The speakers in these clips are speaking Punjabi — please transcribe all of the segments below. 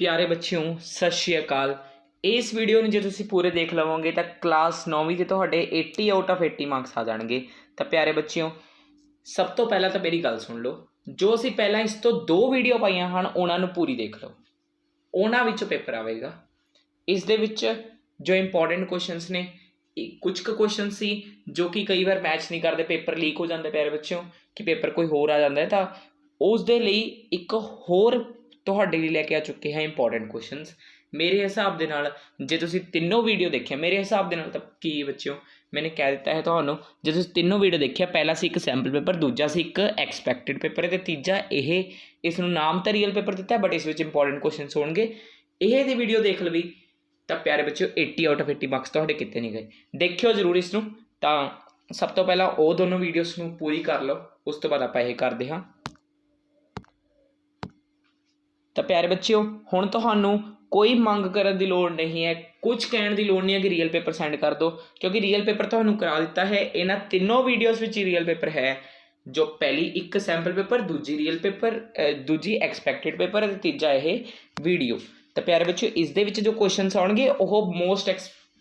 ਪਿਆਰੇ ਬੱਚਿਓ, ਸਤਿ ਸ਼੍ਰੀ ਅਕਾਲ। ਇਸ ਵੀਡੀਓ ਨੂੰ ਜੇ ਤੁਸੀਂ ਪੂਰੇ ਦੇਖ ਲਵੋਗੇ ਤਾਂ ਕਲਾਸ 9ਵੀਂ ਦੇ ਤੁਹਾਡੇ 80 ਆਊਟ ਆਫ 80 ਮਾਰਕਸ ਆ ਜਾਣਗੇ। ਤਾਂ ਪਿਆਰੇ ਬੱਚਿਓ, ਸਭ ਤੋਂ ਪਹਿਲਾਂ ਤਾਂ ਮੇਰੀ ਗੱਲ ਸੁਣ ਲਓ। ਜੋ ਅਸੀਂ ਪਹਿਲਾਂ ਇਸ ਤੋਂ ਦੋ ਵੀਡੀਓ ਪਾਈਆਂ ਹਨ, ਉਹਨਾਂ ਨੂੰ ਪੂਰੀ ਦੇਖ ਲਓ। ਉਹਨਾਂ ਵਿੱਚੋਂ ਪੇਪਰ ਆਵੇਗਾ। ਇਸ ਦੇ ਵਿੱਚ ਜੋ ਇੰਪੋਰਟੈਂਟ ਕੁਐਸਚਨਸ ਨੇ, ਇਹ ਕੁਝ ਕੁ ਕੁਐਸਚਨ ਸੀ, ਜੋ ਕਿ ਕਈ ਵਾਰ ਮੈਚ ਨਹੀਂ ਕਰਦੇ ਪੇਪਰ ਲੀਕ ਹੋ ਜਾਂਦੇ ਪਿਆਰੇ ਬੱਚਿਓ, ਕਿ ਪੇਪਰ ਕੋਈ ਹੋਰ ਆ ਜਾਂਦਾ ਹੈ, ਤਾਂ ਉਸ ਦੇ ਲਈ ਇੱਕ ਹੋਰ ਤੁਹਾਡੇ ਲਈ ਲੈ ਕੇ ਆ ਚੁੱਕੇ ਹਾਂ ਇੰਪੋਰਟੈਂਟ ਕੁਐਸਚਨਸ ਮੇਰੇ ਹਿਸਾਬ ਦੇ ਨਾਲ, ਜੇ ਤੁਸੀਂ ਤਿੰਨੋਂ ਵੀਡੀਓ ਦੇਖਿਆ, ਮੇਰੇ ਹਿਸਾਬ ਦੇ ਨਾਲ ਤਾਂ ਕੀ ਬੱਚਿਓ, ਮੈਨੇ ਕਹਿ ਦਿੱਤਾ ਹੈ ਤੁਹਾਨੂੰ, ਜੇ ਤੁਸੀਂ ਤਿੰਨੋਂ ਵੀਡੀਓ ਦੇਖਿਆ, ਪਹਿਲਾ ਸੀ ਇੱਕ ਸੈਂਪਲ ਪੇਪਰ ਦੂਜਾ ਸੀ ਇੱਕ ਐਕਸਪੈਕਟਿਡ ਪੇਪਰ ਤੇ ਤੀਜਾ ਇਹ ਇਸ ਨੂੰ ਨਾਮ ਤਾਂ ਰੀਅਲ ਪੇਪਰ ਦਿੱਤਾ ਬਟ ਇਸ ਵਿੱਚ ਇੰਪੋਰਟੈਂਟ ਕੁਐਸਚਨਸ ਹੋਣਗੇ। ਇਹ ਦੀ ਵੀਡੀਓ ਦੇਖ ਲਵੀ, ਤਾਂ ਪਿਆਰੇ ਬੱਚਿਓ 80 ਆਊਟ ਆਫ 80 ਮਾਰਕਸ ਤੁਹਾਡੇ ਕਿਤੇ ਨਹੀਂ ਗਏ। ਦੇਖਿਓ ਜ਼ਰੂਰ ਇਸ ਨੂੰ ਤਾਂ ਸਭ ਤੋਂ ਪਹਿਲਾਂ ਉਹ ਦੋਨੋਂ ਵੀਡੀਓਜ਼ ਨੂੰ ਪੂਰੀ ਕਰ ਲਓ, ਉਸ ਤੋਂ ਬਾਅਦ ਆਪਾਂ ਇਹ ਕਰਦੇ ਹਾਂ। ਤਾਂ ਪਿਆਰੇ ਬੱਚਿਓ, ਹੁਣ ਤੁਹਾਨੂੰ ਕੋਈ ਮੰਗ ਕਰਨ ਦੀ ਲੋੜ ਨਹੀਂ ਹੈ, ਕੁਝ ਕਹਿਣ ਦੀ ਲੋੜ ਨਹੀਂ ਹੈ ਕਿ ਰੀਅਲ ਪੇਪਰ ਸੈਂਡ ਕਰ ਦਿਓ, ਕਿਉਂਕਿ ਰੀਅਲ ਪੇਪਰ ਤੁਹਾਨੂੰ ਕਰਾ ਦਿੱਤਾ ਹੈ, ਇਹਨਾਂ ਤਿੰਨੋਂ ਵੀਡੀਓਜ਼ ਵਿੱਚ ਰੀਅਲ ਪੇਪਰ ਹੈ, ਜੋ ਪਹਿਲੀ ਇੱਕ ਸੈਂਪਲ ਪੇਪਰ ਦੂਜੀ ਰੀਅਲ ਪੇਪਰ ਦੂਜੀ ਐਕਸਪੈਕਟਿਡ ਪੇਪਰ ਅਤੇ ਤੀਜਾ ਇਹ ਵੀਡੀਓ ਤਾਂ ਪਿਆਰੇ ਬੱਚਿਓ, ਇਸ ਦੇ ਵਿੱਚ ਜੋ ਕੁਐਸਚਨਸ ਆਉਣਗੇ, ਉਹ ਮੋਸਟ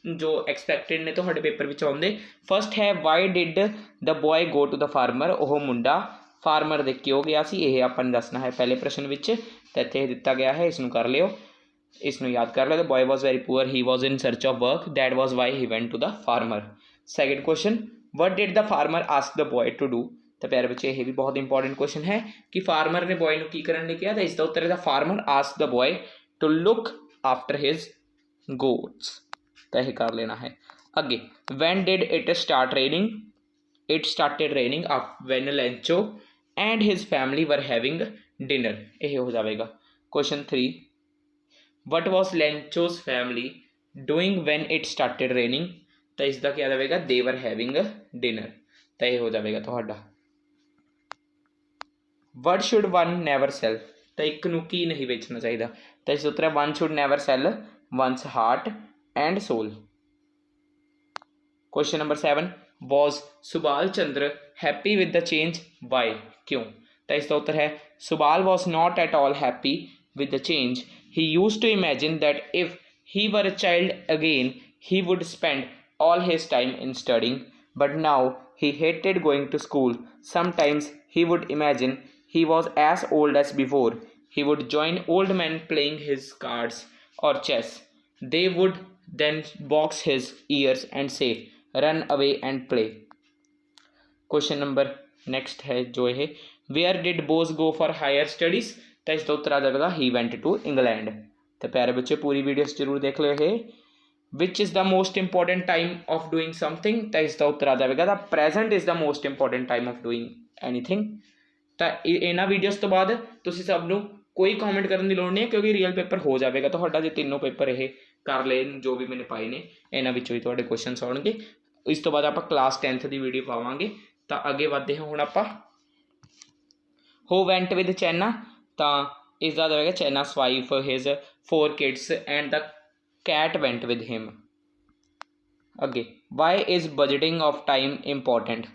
ਜੋ ਐਕਸਪੈਕਟਿਡ ਨੇ ਤੁਹਾਡੇ ਪੇਪਰ ਵਿੱਚ ਆਉਂਦੇ। ਫਰਸਟ ਹੈ why did the boy go to the farmer ਉਹ ਮੁੰਡਾ ਫਾਰਮਰ ਦੇ ਕਿਉਂ ਗਿਆ ਸੀ, ਇਹ ਆਪਾਂ ਨੂੰ ਦੱਸਣਾ ਹੈ ਪਹਿਲੇ ਪ੍ਰਸ਼ਨ ਵਿੱਚ। ਤਾਂ ਇੱਥੇ ਦਿੱਤਾ ਗਿਆ ਹੈ ਇਸ ਨੂੰ ਕਰ ਲਿਓ। ਇਸ ਨੂੰ ਯਾਦ ਕਰ ਲਿਓ the boy was very poor he was in search of work that was why he went to the farmer second question what did the farmer ask the boy to do ਤਾਂ ਪਿਆਰੇ ਬੱਚੇ, ਇਹ ਵੀ ਬਹੁਤ ਇੰਪੋਰਟੈਂਟ ਕੁਐਸਚਨ ਹੈ ਕਿ ਫਾਰਮਰ ਨੇ ਬॉय ਨੂੰ ਕੀ ਕਰਨ ਲਈ ਕਿਹਾ? ਤਾਂ ਇਸ ਦਾ ਉੱਤਰ ਹੈ the farmer ask the boy to look after his goats. ਤਾਂ ਇਹ ਕਰ ਲੈਣਾ ਹੈ। ਅੱਗੇ when did it start raining it started raining after when Lencho and his family were having dinner ਇਹ ਹੋ ਜਾਵੇਗਾ question 3 what was Lencho's family doing when it started raining ਤਾਂ ਇਸ ਦਾ ਕੀ ਆ ਜਾਵੇਗਾ ਦੇ ਵਰ ਹੈਵਿੰਗ ਡਿਨਰ ਤਾਂ ਇਹ ਹੋ ਜਾਵੇਗਾ ਤੁਹਾਡਾ what should one never sell ਤਾਂ ਇੱਕ ਨੂੰ ਕੀ ਨਹੀਂ ਵੇਚਣਾ ਚਾਹੀਦਾ ਤਾਂ ਇਸ ਉਤਰ one should never sell one's heart and soul question number 7 was Subhal Chandra Happy with the change? Why क्यों तो इसका उत्तर है Subal was not at all happy with the change he used to imagine that if he were a child again he would spend all his time in studying, but now he hated going to school. Sometimes he would imagine he was as old as before. He would join old men playing his cards or chess. They would then box his ears and say, Run away and play. Question number next है जो है where did Bose go for higher studies ਤਾਂ ਇਸ ਦਾ ਉੱਤਰ ਆ ਜਾਵੇਗਾ ਹੀ ਵੈਂਟ ਟੂ ਇੰਗਲੈਂਡ ਤਾਂ ਪਿਆਰੇ ਬੱਚੇ ਪੂਰੀ ਵੀਡੀਓਸ ਜ਼ਰੂਰ ਦੇਖ ਲਿਓ ਇਹ which is the most important time of doing something ਤਾਂ ਇਸ ਦਾ ਉੱਤਰ ਆ ਜਾਵੇਗਾ the present is the most important time of doing anything ਤਾਂ ਇਹਨਾਂ ਵੀਡੀਓਸ ਤੋਂ ਬਾਅਦ ਤੁਸੀਂ ਸਭ ਨੂੰ ਕੋਈ ਕਮੈਂਟ ਕਰਨ ਦੀ ਲੋੜ ਨਹੀਂ ਹੈ ਕਿਉਂਕਿ ਰੀਅਲ ਪੇਪਰ ਹੋ ਜਾਵੇਗਾ ਤੁਹਾਡਾ ਜੇ ਤਿੰਨੋਂ ਪੇਪਰ ਇਹ ਕਰ ਲਏ ਜੋ ਵੀ ਮੈਨੇ ਪਾਏ ਨੇ ਇਹਨਾਂ ਵਿੱਚੋਂ ਹੀ ਤੁਹਾਡੇ ਕੁਐਸਚਨਸ ਆਉਣਗੇ ਇਸ ਤੋਂ ਬਾਅਦ ਆਪਾਂ ਕਲਾਸ 10th ਦੀ ਵੀਡੀਓ ਪਾਵਾਂਗੇ ਤਾਂ ਅੱਗੇ ਵਧਦੇ ਹਾਂ ਹੁਣ ਆਪਾਂ ਹੋ ਵੈਂਟ ਵਿਦ ਚੈਨਾ ਤਾਂ ਇਸ ਦਾ ਹੋਵੇਗਾ ਚੈਨਾ ਸਵਾਈਫ his four kids and the cat went with him ਅੱਗੇ why is budgeting of time important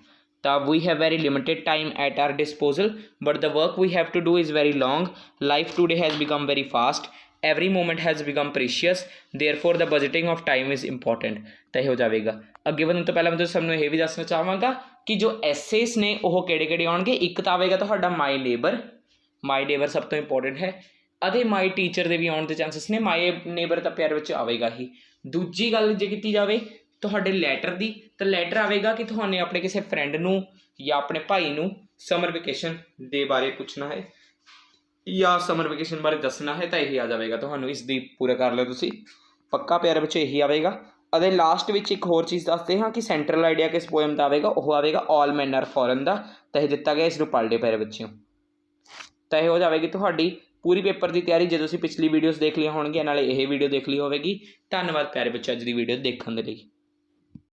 ਤਾਂ we have very limited time at our disposal but the work we have to do is very long life today has become very fast every moment has become precious therefore the budgeting of time is important ਤਾਂ ਇਹ ਹੋ ਜਾਵੇਗਾ ਅੱਗੇ ਵਧਣ ਤੋਂ ਪਹਿਲਾਂ ਮੈਂ ਤੁਹਾਨੂੰ ਸਭ ਨੂੰ ਇਹ ਵੀ ਦੱਸਣਾ ਚਾਹਾਂਗਾ ਕਿ ਜੋ ਐਸੇਸ ਨੇ ਉਹ ਕਿਹੜੇ ਕਿਹੜੇ ਆਉਣਗੇ? ਇੱਕ ਤਾਂ ਆਵੇਗਾ ਤੁਹਾਡਾ ਮਾਈ ਲੇਬਰ ਮਾਈ ਲੇਬਰ ਸਭ ਤੋਂ ਇੰਪੋਰਟੈਂਟ ਹੈ। ਅਤੇ ਮਾਈ ਟੀਚਰ ਦੇ ਵੀ ਆਉਣ ਦੇ ਚਾਂਸਸ ਨੇ ਮਾਈ ਨੇਬਰ ਤਾਂ ਪਿਆਰ ਵਿੱਚ ਆਵੇਗਾ ਹੀ। ਦੂਜੀ ਗੱਲ ਜੇ ਕੀਤੀ ਜਾਵੇ ਤੁਹਾਡੇ ਲੈਟਰ ਦੀ, ਤਾਂ ਲੈਟਰ ਆਵੇਗਾ ਕਿ ਤੁਹਾਨੂੰ ਆਪਣੇ ਕਿਸੇ ਫਰੈਂਡ ਨੂੰ ਜਾਂ ਆਪਣੇ ਭਾਈ ਨੂੰ ਸਮਰ ਵਕੇਸ਼ਨ ਦੇ ਬਾਰੇ ਪੁੱਛਣਾ ਹੈ। ਜਾਂ ਸਮਰ ਵੈਕੇਸ਼ਨ ਬਾਰੇ ਦੱਸਣਾ ਹੈ ਤਾਂ ਇਹੀ ਆ ਜਾਵੇਗਾ। ਤੁਹਾਨੂੰ ਇਸ ਦੀ ਪੂਰਾ ਕਰ ਲਿਓ ਤੁਸੀਂ। ਪੱਕਾ ਪਿਆਰ ਵਿੱਚ ਇਹੀ ਆਵੇਗਾ। ਅਤੇ ਲਾਸਟ ਵਿੱਚ ਇੱਕ ਹੋਰ ਚੀਜ਼ ਦੱਸਦੇ ਹਾਂ ਕਿ ਸੈਂਟਰਲ ਆਈਡੀਆ ਕਿਸ ਪੋਇਮ ਦਾ ਆਵੇਗਾ, ਉਹ ਆਵੇਗਾ ਆਲ ਮੈਨ ਆਰ ਫੋਰਨ ਦਾ, ਤਾਂ ਇਹ ਦਿੱਤਾ ਗਿਆ ਇਸ ਨੂੰ ਪੜ੍ਹ ਲਿਓ ਪਿਆਰੇ ਬੱਚਿਓ ਤਾਂ ਇਹ ਹੋ ਜਾਵੇਗੀ ਤੁਹਾਡੀ ਪੂਰੀ ਪੇਪਰ ਦੀ ਤਿਆਰੀ, ਜੇ ਤੁਸੀਂ ਪਿਛਲੀ ਵੀਡੀਓਜ਼ ਦੇਖ ਲਈਆਂ ਹੋਣਗੀਆਂ, ਨਾਲੇ ਇਹ ਵੀਡੀਓ ਦੇਖ ਲਈ ਹੋਵੇਗੀ। ਧੰਨਵਾਦ ਪਿਆਰੇ ਬੱਚੇ ਅੱਜ ਦੀ ਵੀਡੀਓ ਦੇਖਣ ਦੇ ਲਈ।